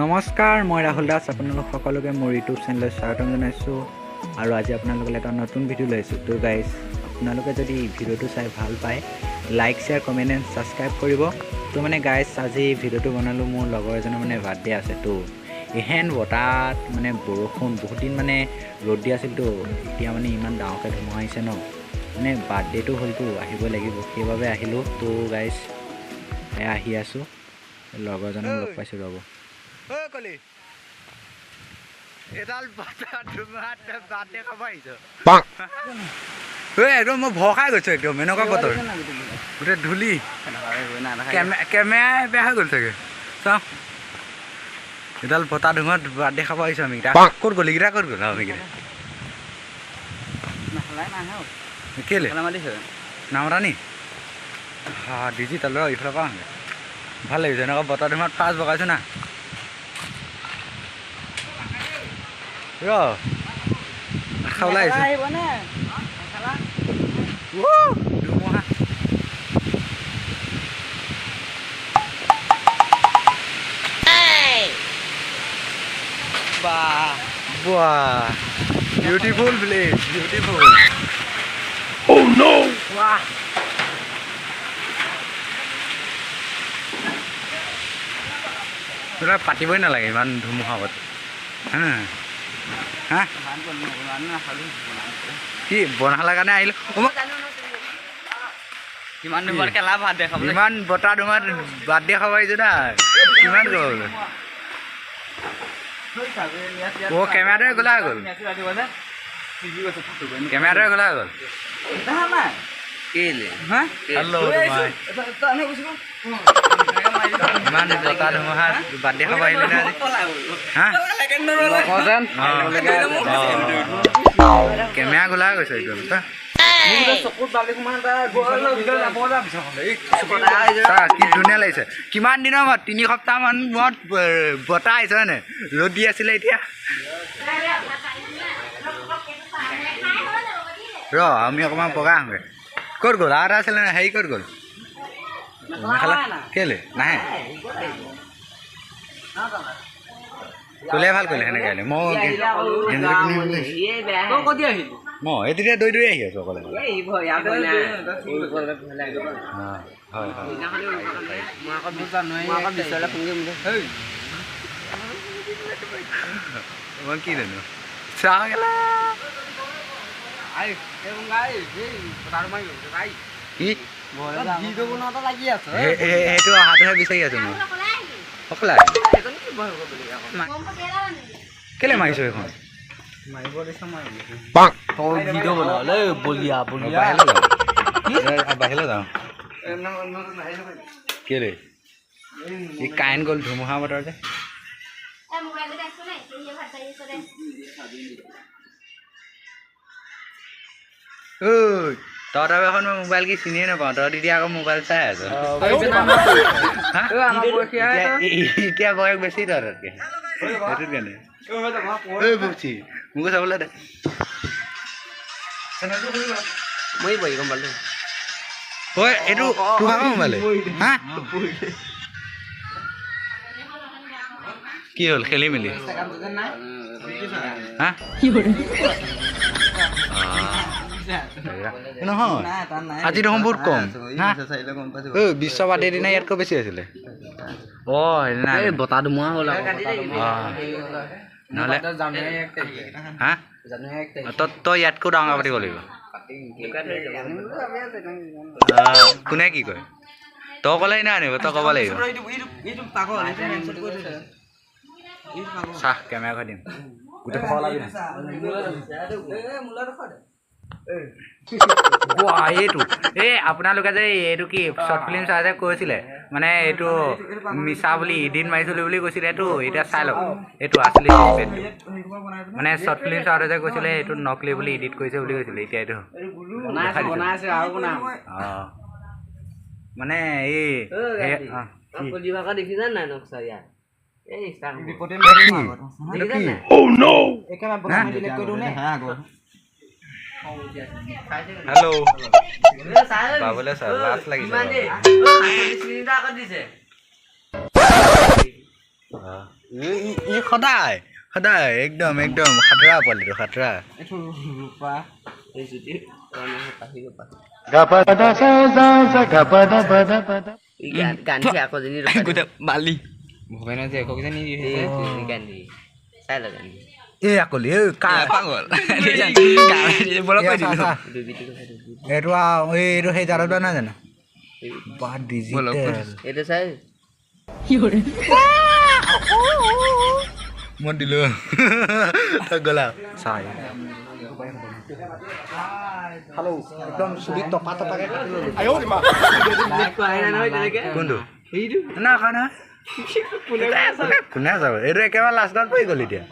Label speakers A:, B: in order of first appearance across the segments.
A: নমস্কাৰ মই ৰাহুল দাস আপোনালোক সকলোকে মোৰ ইউটিউব চেনেলত স্বাগতম জনাইছোঁ আৰু আজি আপোনালোকলৈ এটা নতুন ভিডিঅ' লৈ আহিছোঁ তো গাইজ আপোনালোকে যদি ভিডিঅ'টো চাই ভাল পায় like share comment and subscribe কৰিব। তো মানে গাইজ আজি ভিডিঅ'টো বনালোঁ মোৰ লগৰ এজনৰ মানে বাৰ্থডে আছে তো এহেন বতাহ মানে বৰষুণ বহুত দিন মানে ৰ'দ দি আছিলতো এতিয়া মানে ইমান ডাঙৰকৈ ধুমুহা আহিছে ন। মানে বাৰ্থডেটো হ'লতো আহিবই লাগিব সেইবাবে আহিলোঁ। তো গাইজ আহি আছোঁ লগৰজনক লগ পাইছোঁ ৰ'ব।
B: ঐ কলি। এডাল বাটা ধুমুহাত বাৰ্থডে খাব আহিছ। ঐ একদম মই ভয় খাই গৈছোঁ একদম এনেকুৱা বতৰ। গোটেই ধূলি। কেমে- কেমেৰাই বেয়া হৈ গ'ল চাগে। চাওঁ। এডাল বতাহ ধুমুহাত বাৰ্থডে খাব আহিছোঁ আমি ক'ত গ'লি কেইটা ক'ত গ'ল আমি কেলে? নামৰা নি হা ডিজিটেল ৰ ইফালৰ পৰা ভালো লাগিছে এনেকুৱা বতাহ ধুমুহাত পাঁচ বগাইছোঁ না। ก็เข้าไล่สิวะเนี่
C: ย
B: ว้าวดูว่าบ
D: ้า
B: บ้า beautiful place beautiful oh no ว้าแล้วปัดที่เว้นอะไรมันทุ่มหัวอ่า
E: কিমান দিনৰ খেলা ভাত
B: ইমান বতাহ ধুমুহাত বাৰ্থডে খাব আহিছোঁ না। কিমান গ'ল? অ' কেমেৰাটোৱে গ'লা গ'ল। কেমেৰাটোৱে গ'লা গ'ল।
E: কেলে
B: হেল্ল' ইমান নে অঁ কেমেৰা গ'লা গৈছে একদম চা চা কি ধুনীয়া লাগিছে কিমান দিনৰ মূৰত তিনি সপ্তাহমান মূৰত বতাহ আহিছে হয়নে ৰ'দ দি আছিলে এতিয়া ৰ আমি অকণমান বগা আহোঁগৈ ক'ত গ'ল আৰু এটা আছিলে নহয়, হেৰি ক'ত গ'ল মেখেলা কেলে নাহে? ক'লে ভালো কৰিলে সেনেকৈ আহিলে মই মই এই তেতিয়া দৈ দৈ আহি আছোঁ অকলে হয় হয় কি জানো? গেলা কি? সেই- সেই- সেইটো অহাটোহে বিচাৰি আছোঁ মই। কেলে মাৰিছোঁ এইখন? বাহিৰলৈ যাওঁ। কেলে? এই কাৰেণ্ট গ'ল ধুমুহা বতৰ যে। ঐ তহঁতৰ এখন মই মোবাইল কি চিনিয়ে নাপাওঁ তহঁতি এতিয়া আকৌ মোবাইল চাই আছ? এতিয়া- বয়স বেছি তহঁততকে সেইটো কাৰণে। ঐ বুচি মোকো চাবলৈ দে।
E: মই বহি গম পালো।
B: ঐ এইটো তোৰ ভাগৰ মোবাইল হা? কি হ'ল? খেলি মেলি? হা? আহ, নহয়। আজি দেখোন বহুত কম ঐ বিশ্ব দিনা ইয়াতকৈ বেছি আছিলে। অঁ সেইদিনা
E: বতাহ ধুমুহা হ'ল
B: নহ'লে হা? তই তই ইয়াতকৈ ডাঙৰ পাতিব লাগিব? কোনে কি কয়? তই ক'লে নাই আনিব তই ক'ব লাগিব। চাহ কেমেৰা দিম। গোটেই খোৱা লাগি ৱাহ, এইটো। এই আপোনালোকে যে এইটো কি শ্বৰ্ট ফিল্ম চাই যে কৈছিলে মানে এইটো মিছা বুলি ইডিট মাৰিছিলোঁ বুলি কৈছিলে এইটো এতিয়া চাই লওক। এইটো স্পেডটো মানে শ্বৰ্ট ফিল্ম চাওঁতে যে কৈছিলে এইটো নকলি বুলি ইডিট কৰিছে বুলি কৈছিলে এতিয়া এইটো অঁ। মানে এই
E: দেখিছা নাই নক্সা ইয়াত? এই
B: হেল্ল' পাবলৈ চাৰ লাষ্ট লাগিছে ই সদায় সদায় একদম একদম সাঁতোৰা পোৱালিটো সাঁতোৰা
E: গান্ধী আকৌ যেনি মালি ভবেন্দ্ৰজী আকৌ গান্ধী চাই লওক গান্ধী আকৌ যেনি ৰূপা
C: বালি ভূপেনৰ যে একক যে নিদি
E: এই গান্ধী চাই ল গান্ধী
B: এই আকলি এই কা
C: পাগল বলক কৈ দিলো
E: ডুবিটো কথা ডুবি
B: এইটো আৰু এইটো সেই জালটো নাই জানো বা ডিজিটেল
E: এইটো চাই
B: মই দিলো তই গ'লা চাই হেল্ল' একদম চুলি টপা টপাকে কাটি ল'লো
E: কোৱাই নাই নহয় তেনেকে
B: কোনটো
E: সেইটো
B: না খা নহয় কোনে যাব এইটো একেবাৰে লাষ্টত পৰি গ'ল এতিয়া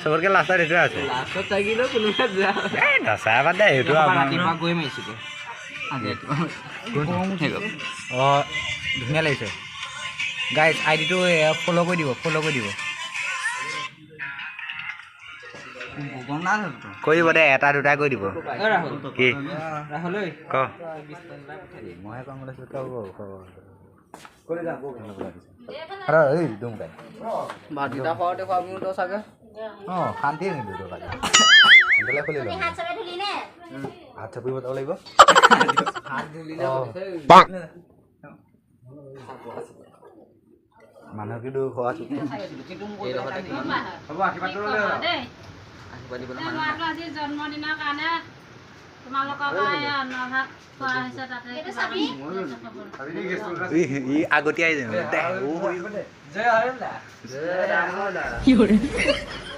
B: চবতকে লাষ্টত এইটোৱে আছে।
E: লাষ্টত থাকিলেও কোনোবা যোৱা
B: এই নচাই বাদ দে এইটো আমাৰ
C: ৰাতিপুৱা গৈ মাৰিছিলোঁ আজি
B: অঁ ধুনীয়া লাগিছে। গাইজ আই ডিটো ফ'ল' কৰি দিব ফ'ল' কৰি দিব। কৰি দিব দে এটা দুটা কৰি দিব। কি
E: ৰাহুল। ঐ
B: ক। মইহে কম ওলাইছোঁ তই ক ক এই দুম গাই
E: ভাতকেইটা খোৱাওঁতে খোৱা মোৰ তই চাগে।
B: অ শান্তিয়ে নিদিওঁ দৰকাৰ সেইফালে খুলি লওঁ
F: হাত
B: চাপিব যাব লাগিব? মানুহ কিন্তু খোৱা
E: তোমালোকৰ
F: আগতীয়াই જય હરેલા
E: જય રામોલા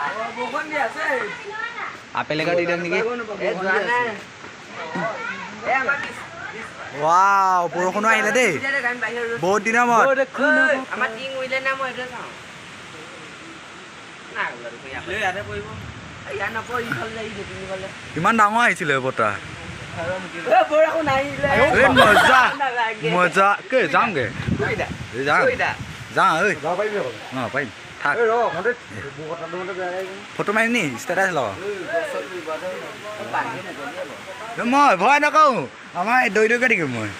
E: আমাক?
B: খাই বৈ খতম আপেলকে দি। দিম নেকি ৱাও বৰষুণো আহিলে দেই বহুত দিনৰ মূৰত। ইমান ডাঙৰ আহিছিলে বতাহ মজা মজা। কে যামগে। যাম। যাওঁ ঐ। অঁ পাৰিম। থাক। ফটো মাৰিম নি? ষ্টেটাছ লগাওঁ মই ভয় নকৰোঁ আমাৰ দৈ দৈকে থাকিম মই।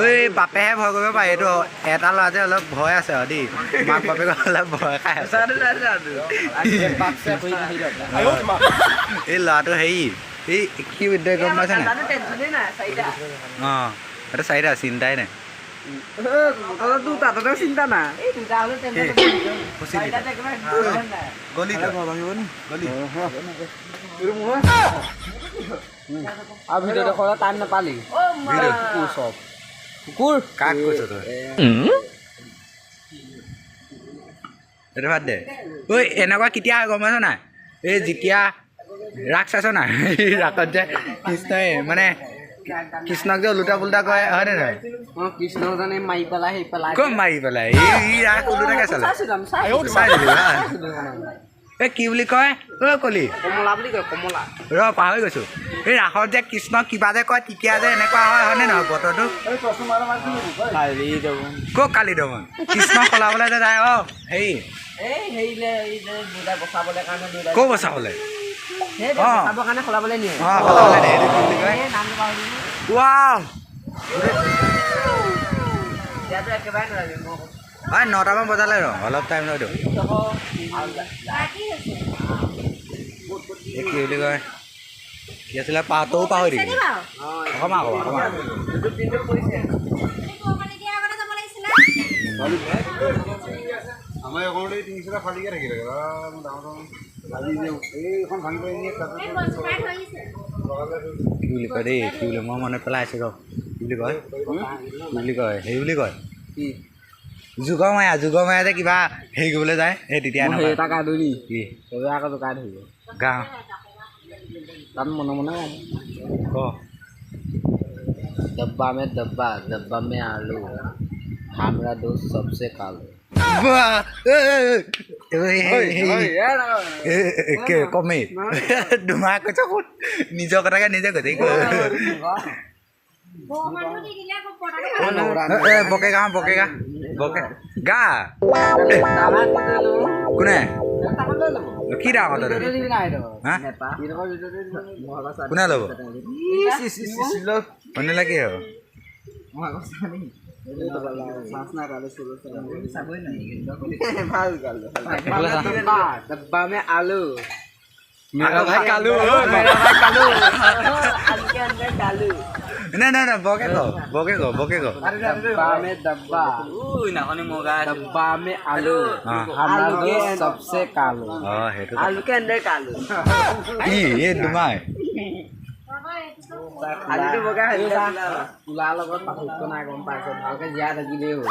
B: ঐ বাপেহে ভয় কৰিব পাৰে। এইটো এটা ল'ৰা যে অলপ ভয় আছে আৰু দেই। মাক বাপেকে অলপ ভয় খাই আছে। এই ল'ৰাটো হেৰি এই কি উদ্যোগ গম পাইছে নাই। অঁ এইটো চাৰিটা চিন্তাই নাই।
E: চিন্তা নাই। এই দুটা হ'লেও টেনচন
B: কি?
E: নাই।
B: খুচি
E: চাৰিটাত একেবাৰে টেনচন নাই।
B: গলি গলি।
E: আৰু ভিডিঅ'টো কৰা টাইম নাপালি
B: ভিডিঅ'
E: কুকুৰ চব কুকুৰ
B: কাক কৈছ তই এইটো বাদ দে। ঐ এনেকুৱা কেতিয়া গম পাইছ নাই? এই যেতিয়া ৰাস চাইছ নাই ৰাসত যে কৃষ্ণই মানে কৃষ্ণক যে ওলোটা পোলোটা কয় হয়নে নহয়
E: অ কৃষ্ণ মাৰি পেলাই সেই পেলাই
B: ক'ত মাৰি পেলাই ই ই ৰাস ওলোটাকে চালে
E: চাইছিলো।
B: এই কি বুলি কয় ঐ কলি
E: কমলা বুলি কয় কমলা
B: ৰ পাহৰি গৈছোঁ এই ৰাসত যে কৃষ্ণক কিবা যে কয় তেতিয়া যে এনেকুৱা হয় হয়নে নহয় বতৰটো ক'ত কালি দমন কৃষ্ণ সলাবলৈ যে যায় অ হেৰি ক'ত বচাবলৈ
E: বচাবৰ কাৰণে সলাবলৈ নিয়ে।
B: সলাবলৈ দে এইটো কি বুলি কয়? হয় নটামান বজালে ৰ অলপ টাইম ৰৈ দিওঁ। কি বুলি কয়? কি আছিলে? পা পাহৰি অকণমান আকৌ অকণমান
E: পৰিছে
G: আমাৰ এখনতে তিনিচুটা ফালিকে থাকিলে। নিয়ে তাতে
B: কি বুলি কয় দেই কি বুলি মই মনত পেলাই আছোঁ ৰ কি বুলি কয় কি বুলি কয় হেৰি বুলি কয়
E: কি
B: যুগৰ মায়া যুগৰ মায়া যে কিবা হেৰি কৰিবলৈ যায় সেই তেতিয়া
E: মই সেই
B: এনেকুৱা
E: এটা গাই ধৰি
B: কি
E: চবে আকৌ জোকাই ধৰিব
B: গাওঁ
E: তাত মনে মনে গাই
B: ক
E: डब्बा में डब्बा डब्बा में आलू हमरा दोस्त सबसे कालो
B: কমে দুমাহ কৈছ ক'ত নিজৰ কথাকে নিজে কৈ থাকি
F: বৰষুণটো দি দিলে আকৌ পতাটো
B: এ বকে গা বকে গা বকে গা কোনে কি ডাঙৰ কোনে ল'ব শুনিলে কি হ'ব
E: डब्बा में आलू
B: मेरा भाई कालू
E: मेरा भाई कालू आलू के अंदर कालू
B: নাই নাই নাই বকে ক বকে ক বকে ক
E: डब्बा में डब्बा डब्बा में आलू
B: हाँ।
E: हमरा दोस्त सबसे कालो
B: অঁ সেইটো
E: आलू के अंदर कालू
B: কি এই দুমাহ
F: তাৰপৰা
E: লগত পাৰ্থক্য নাই গম পাইছ ভালকে জীয়াই থাকিলেই হ'ল।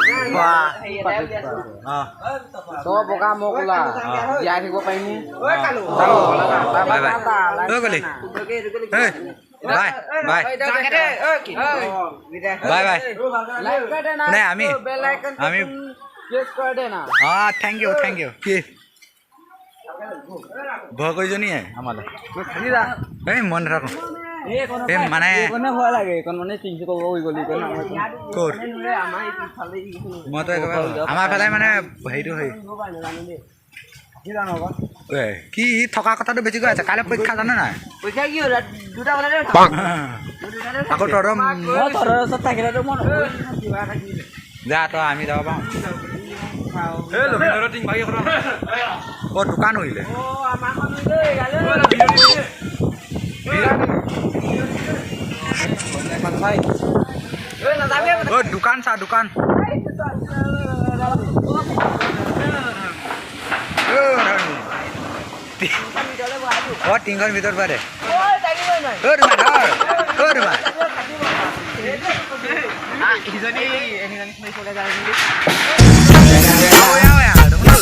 E: তই বগা মই কোলা জীয়াই থাকিব পাৰিম?
B: বাই বাই ঐ কলি এই বাই বাই। Bye bye. নাই আমি আমি অঁ থেংক ইউ থেংক ইউ কি? ভয় কৰিজনীয়ে আমালৈ এই মন এই মানে
E: মানে
B: ক'ত? একেবাৰে আমাৰ ফালে মানে হেৰিটো হেৰি কি থকা কথাটো বেছিকৈ আছে কাইলৈ পৰীক্ষা জানো নাই? আকৌ তহঁতৰ যা তই আমি যাব পাৰোঁ অঁ দোকান উৰিলে। Oh, dukan, sa dukan. Oh, oh tinggal di bare. Oh, tadi mana? Oh, mana? Oh, mana? Ah, izani, ini. Oh. đúng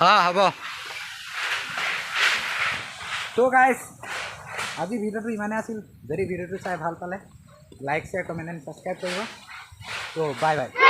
B: হ'ব। তো গাইছ আজি ভিডিঅ'টো ইমানে আছিল। যদি ভিডিঅ'টো চাই ভাল পালে like share comment and subscribe কৰিব। তো বাই বাই